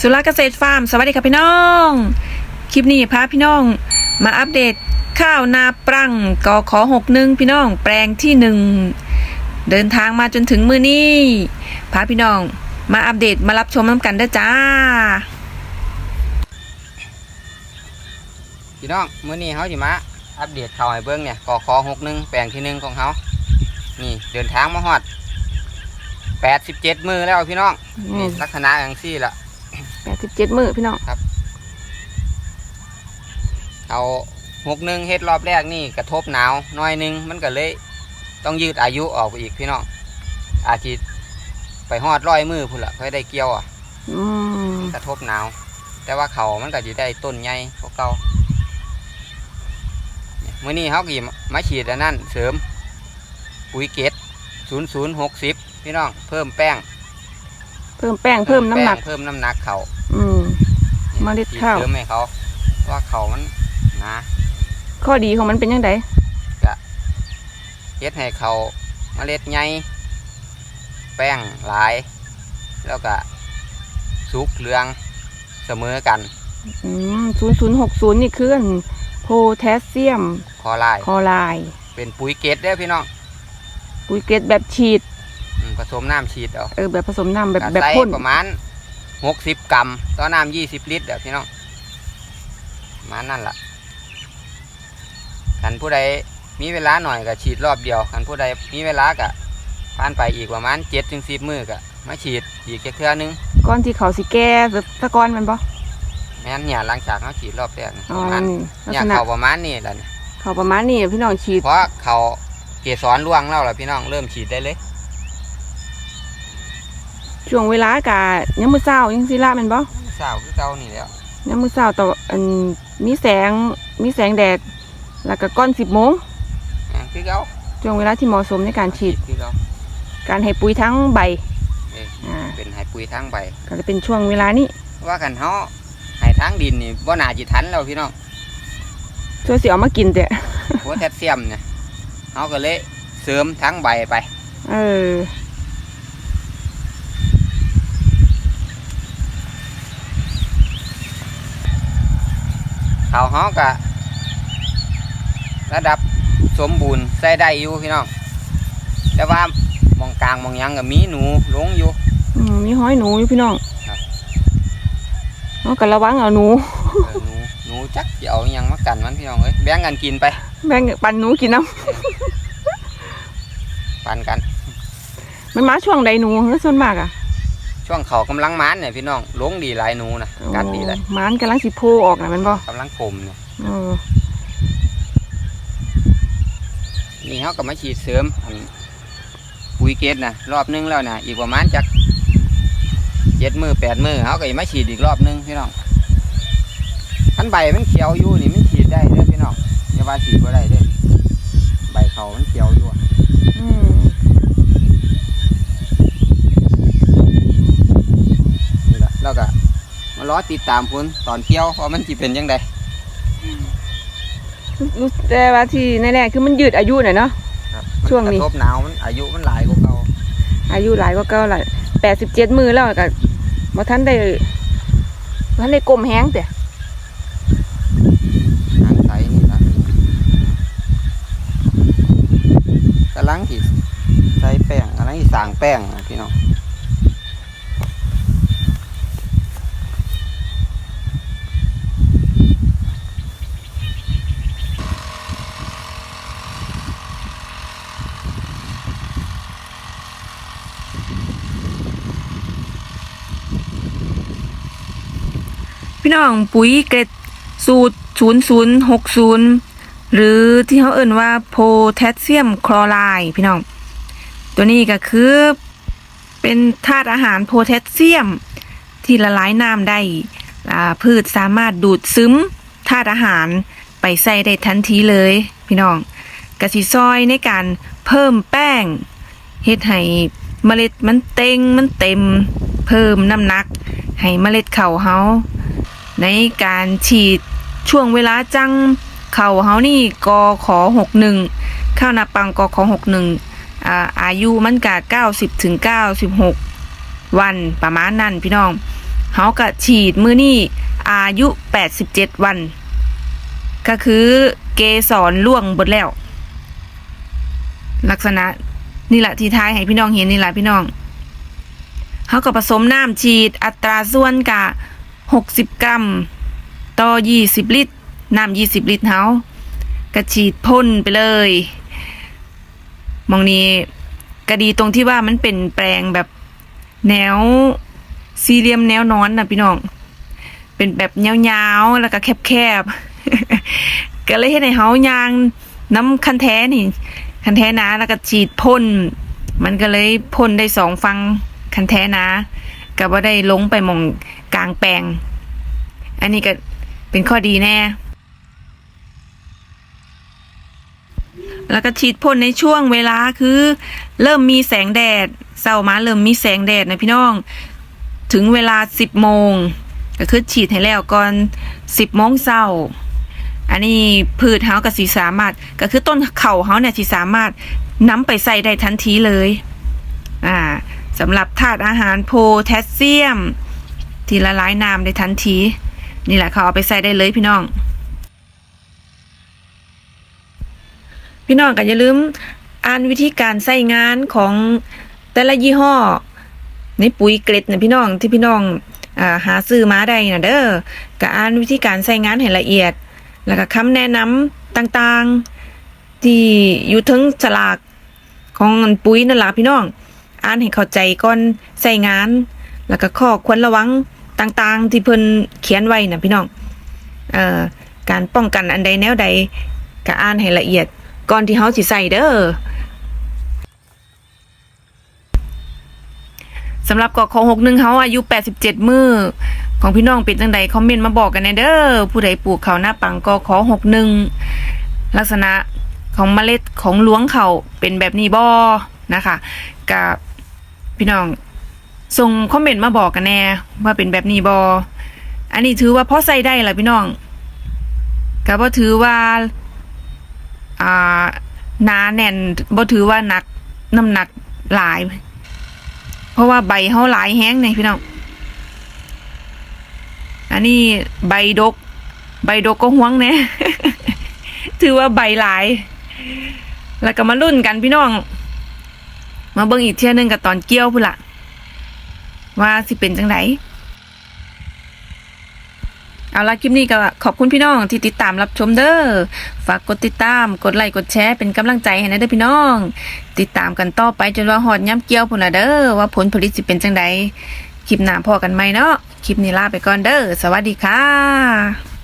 สุรเกษตรฟาร์มสวัสดีค่ะพี่น้อง คลิปนี้พาพี่น้องมาอัปเดตข้าวนาปรังกอขอหกหนึ่งพี่น้องแปลงที่หนึ่งเดินทางมาจนถึงมือนี้พาพี่น้องมาอัปเดตมารับชมน้ำกันเด้อจ้า พี่น้องมื้อนี้เขาสิมาอัปเดตข่าวให้เบิ่งเนี่ยกอคอหกหนึ่งแปลงที่หนึ่งของเขานี่เดินทางมาฮอดแปดสิบเจ็ดมือแล้วพี่น้องนี่ลักษณะอย่างซี่ละ แปดสิบเจ็ดมือพี่น้องเอาหกหนึ่งเฮ็ดรอบแรกนี่กระทบหนาวหน้อยหนึงมันก็เลยต้องยืดอายุออกไปอีกพี่น้องอาจจะไปฮอดร้อยมือพุ่นละเพื่อได้เกี่ยวอะอืมกระทบหนาว แต่ว่าเขามันก็จะได้ต้นใหญ่กว่าเก่าเนี่ยมื้อนี้เขากี่มาฉีดอันนั้นเสริมปุ๋ยเกตศูนย์ศูนย์หกสิบพี่น้องเพิ่มแป้ง เพิ่มแป้งเพิ่มน้ำหนัก แป้งเพิ่มน้ำหนักเขาอืม เมล็ดข้าวฉีเสริมให้เขาเพราะว่าเขามันหนาข้อดีของมันเป็นยังไงเฮ็ดให้เขาเมล็ดใหญ่แป้งหลาย แล้วก็สุกเหลืองเสมอกันอืมศูนย์ศูนย์หกศูนย์นี่คือโพแทสเซียมคอลายคลอไรด์เป็นปุ๋ยเกตเด้อพี่น้อง ปุ๋ยเกล็ดแบบฉีดอืม ผสมน้ำฉีดเอาเออแบบผสมน้ำแบบก็แบบใส่พ่นประมาณหกสิบกรัมต่อน้ำยี่สิบลิตรเด้อพี่น้องประมาณนั่นล่ะคันผู้ใดมีเวลาหน่อยก็ฉีดรอบเดียวคันผู้ใดมีเวลาก็ผ่านไปอีกประมาณเจ็ดถึงสิบมือก็มาฉีดอีกแค่เทื่อนึงก้อนที่เขาสิแก้ตะกอนแมันปะแม่นเนี่ยหลังจากเขาฉีดรอบแรกนะอ๋อประมาณลักเนี่ยษณะเขาประมาณนี้แหละนะเขาประมาณนี้พี่น้องฉีดเพราะเขาเกสรร่วงแล้วล่ะพี่น้องเริ่มฉีดได้เลย ช่วงเวลากะยังมือเศร้ายังสิละแมันปะสาวคือเก่านี่แหล้ว ยังมือเศร้าแต่ว่าอันมีแสงมีแสงแดดแล้วก็ก้อนสิบโมงแม่นคือเก่าช่วงเวลาที่เหมาะสมในการฉีดคือเก่าการให้ปุ๋ยทั้งใบเอ้ยอ่าเป็นให้ปุ๋ยทั้งใบ ก็จะเป็นช่วงเวลานี้ว่ากันเขาให้ทั้งดินนี่บ่น่าจิทันแล้วพี่น้อง ช่วยเสียเอามากินแต่โพแทสเซียมเนี่ยเขาก็เลยเสริมทั้งใบไป เออาเขาก็ระดับสมบูรณ์ใส่ได้อยู่พี่น้องแต่ว่ามองกลางมองหยังก็มีหนูหลงอยู่อืมมีห้อยหนูอยู่พี่น้องครับเอากันระวังเอาหนู เออหนูหนูจักจะเอาอิหยังมากันมันพี่น้องเอ้ยแบ่งกันกินไปแบ่งปันหนูกินน้ปันกันำมันมาช่วงใดหนูเฮ้ยส่วนมากอะ ช่วงเขากำลังมันเนี่ยพี่น้องหลงดีหลายหนูนะกัดดีเลยโอ้มันกำลังสิโพออกนะแมันบ่กำลังกลมเนี่ยเออนี่เขาก็มาฉีดเสริมอันปุ๋ยเกตนะรอบนึงแล้วนะอีกประมาณจักเจ็ดมือแปดมือเขาก็จะมาฉีดอีกรอบนึงพี่น้องขันใบมันเขียวอยู่นี่มันฉีดได้เด้อพี่น้องอย่าว่าฉีดก็ได้เด้อใบเขามันเขียวอยู่อะอืม นี่แหละแล้วก็มา รอติดตามผลตอนเกี่ยวว่ามันจะเป็นยังไงรู้แต่ว่าที่แน่ๆคือมันยืดอายุหน่อยเนาะ ครับช่วงนี้ มักระทบหนาวมันอายุมันหลายกว่าเก่าอายุหลายกว่าเก่าหลายแปดสิบเจ็ดมือแล้วก็บ่ทันได้บ่ทันได้กลมแห้งแต่หางใสนี่ละกำลังที่ใส่แป้งกำลังที่สร้างแป้งนะ พี่น้องปุ๋ยเกรดสูตร 0060 หรือที่เขาเอ่นว่าโพแทสเซียมคลอไรด์พี่น้อง ตัวนี้ก็คือเป็นธาตุอาหารโพแทสเซียม ที่ละลายน้ำได้พืชสามารถดูดซึมธาตุอาหารไปใส่ได้ทันทีเลย พี่น้องกสิซอยในการเพิ่มแป้งเฮ็ดให้เมล็ดมันเต็งมันเต็ม เพิ่มน้ำหนัก ให้เมล็ดเข่าเฮา ในการฉีดช่วงเวลาจังเข่าเฮานี่กอขอหกหนึ่งข้าวนาปังกอขอหกหนึ่งอายุมันกะเก้าสิบถึงเก้าสิบหกวันประมาณนั้นพี่น้องเฮาก็ฉีดมือนี้อายุ87วัน ก็คือเกสรล่วงหมดแล้ว ลักษณะนี่แหละที่ท้ายให้พี่น้องเห็นนี่แหละพี่น้องเขาก็ผสมน้ำฉีดอัตราส่วนกะ 60 กรัม ต่อ 20 ลิตร น้ำ20 ลิตรเฮาก็ฉีดพ่นไปเลย มองนี้ก็ดีตรงที่ว่ามันเป็นแปลงแบบแนวสี่เหลี่ยมแนวนอนนะพี่น้อง เป็นแบบยาวๆแล้วก็แคบๆ ก็เลยให้ในเฮายางน้ำคันแท้นี่ คันแท้นะแล้วก็ฉีดพ่น มันก็เลยพ่นได้สองฟังคันแท้นะ ก็บ่ได้ลงไปมองกลางแปลง อันนี้ก็เป็นข้อดีแน่ แล้วก็ฉีดพ่นในช่วงเวลาคือ เริ่มมีแสงแดดเศร้ามาเริ่มมีแสงแดดนะพี่น้อง ถึงเวลาสิบโมงก็คือฉีดให้แล้วก่อนสิบโมงเศร้าอันนี้พืชเฮาก็สิสามารถ ก็คือต้นเข่าเฮาเนี่ยสิสามารถนำไปใส่ได้ทันทีเลย อ่า สำหรับธาตุอาหารโพแทสเซียม ที่ละลายน้ำได้ทันที นี่แหละเขาเอาไปใส่ได้เลยพี่น้อง พี่น้องก็อย่าลืมอ่านวิธีการใส่งานของแต่ละยี่ห้อในปุ๋ยเกล็ดนะพี่น้องที่พี่น้องอาหาซื้อมาได้นะเด้อก็อ่านวิธีการใส่งานให้ละเอียด แล้วก็คำแนะนำต่างๆ ที่อยู่ทั้งฉลากของปุ๋ยนั่นแหละพี่น้อง อ่านให้เข้าใจก่อนใส่งาน แล้วก็ข้อควรระวังต่างๆ ที่เพิ่นเขียนไว้นะพี่น้องเอ่อการป้องกันอันใดแนวใดก็อ่านให้ละเอียดก่อนที่เฮาสิใส่เด้อสำหรับกอของ61เฮาอายุ87มือของพี่น้องเป็นจังใดคอมเมนต์มาบอกกันแน่เด้อผู้ใดปลูกข้าวหน้าปังกอขอ61ลักษณะของเมล็ดของล้วงเขาเป็นแบบนี้บ่นะคะกับ พี่น้องส่งคอมเมนต์มาบอกกันแน่ว่าเป็นแบบนี้บออันนี้ถือว่าพอใส่ได้แหละพี่น้องก็บ่ถือว่าอ่าหนาแน่นบ่ถือว่าหนักน้ำหนักหลาย เพราะว่าใบเฮาหลายแห้งเนี่ยพี่น้องอันนี้ใบดก ใบดกก็ห่วงแน่ถือว่าใบหลาย แล้วก็มารุ่นกันพี่น้อง มาเบิ่งอีกเที่ยหนึงกับตอนเกี่ยวพุ่นละว่าสิเป็นจังไดเอาละคลิปนี้ก็ขอบคุณพี่น้องที่ติดตามรับชมเด้อ ฝากกดติดตาม กดไลค์ กดแชร์ เป็นกำลังใจให้นะเด้อพี่น้อง ติดตามกันต่อไปจนว่าหอดย้ำเกี่ยวพุ่นละเด้อว่าผลผลิตสิเป็นจังไดคลิปหน้าพอกันไหมเนาะ คลิปนี้ลาไปก่อนเด้อ สวัสดีค่ะ